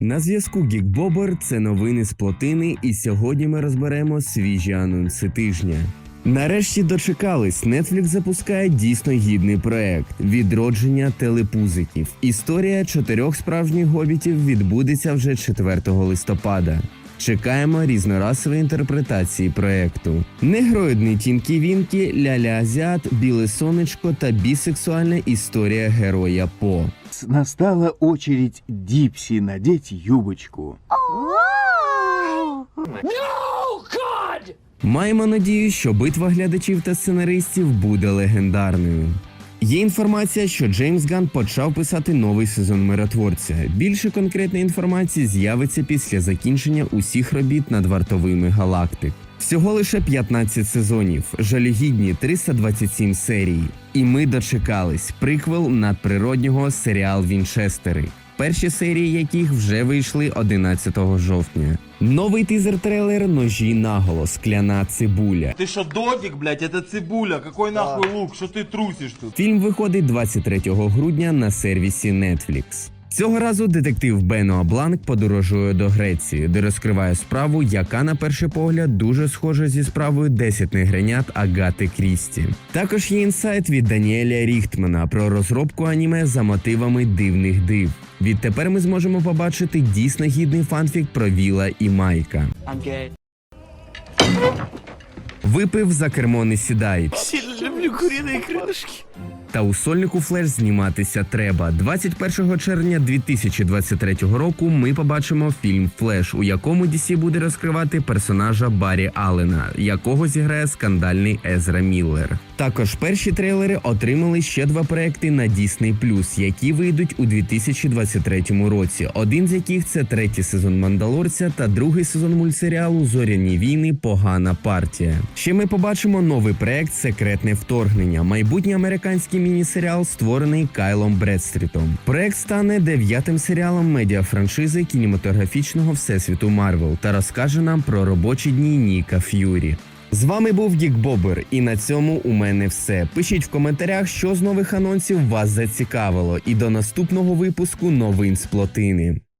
На зв'язку Гікбобер це новини з плотини, і сьогодні ми розберемо свіжі анонси тижня. Нарешті дочекались. Netflix запускає дійсно гідний проект відродження телепузиків. Історія чотирьох справжніх гобітів відбудеться вже 4 листопада. Чекаємо різнорасової інтерпретації проекту. Негроїдний Тінкі Вінкі, Ляля Азіат, Біле Сонечко та бісексуальна історія героя По. Настала очередь Дипси надеть юбочку. Маємо надію, що битва глядачів та сценаристів буде легендарною. Є інформація, що Джеймс Ган почав писати новий сезон миротворця. Більше конкретної інформації з'явиться після закінчення усіх робіт над вартовими галактик. Всього лише 15 сезонів, жалюгідні 327 серій. І ми дочекались приквел надприроднього серіал Вінчестери Перші серії яких вже вийшли 11 жовтня. Новий тизер-трейлер ножі наголо, скляна цибуля. Ты что, додик, блядь, это цибуля, какой нахуй лук, что ты трусишь тут? Фільм виходить 23 грудня на сервісі Netflix. Цього разу детектив Бено Бланк подорожує до Греції, де розкриває справу, яка на перший погляд дуже схожа зі справою 10 негренят Агати Крісті. Також є інсайт від Даніеля Ріхтмана про розробку аніме за мотивами дивних див. Відтепер ми зможемо побачити дійсно гідний фанфік про Віла і Майка. I'm gay. Випив за кермо не сідай. Сильно люблю куриные крылышки. Та у сольнику Флеш зніматися треба. 21 червня 2023 року ми побачимо фільм Флеш, у якому DC буде розкривати персонажа Баррі Аллена, якого зіграє скандальний Езра Міллер. Також перші трейлери отримали ще два проекти на Disney+, які вийдуть у 2023 році. Один з яких це третій сезон Мандалорця та другий сезон мультсеріалу Зоряні війни. Погана партія. Ще ми побачимо новий проект Секретне вторгнення. Майбутній американський міні-серіал, створений Кайлом Бредстрітом. Проект стане дев'ятим серіалом медіафраншизи кінематографічного всесвіту Марвел та розкаже нам про робочі дні Ніка Ф'юрі. З вами був Дік Бобер, і на цьому у мене все. Пишіть в коментарях, що з нових анонсів вас зацікавило, і до наступного випуску новин з плотини.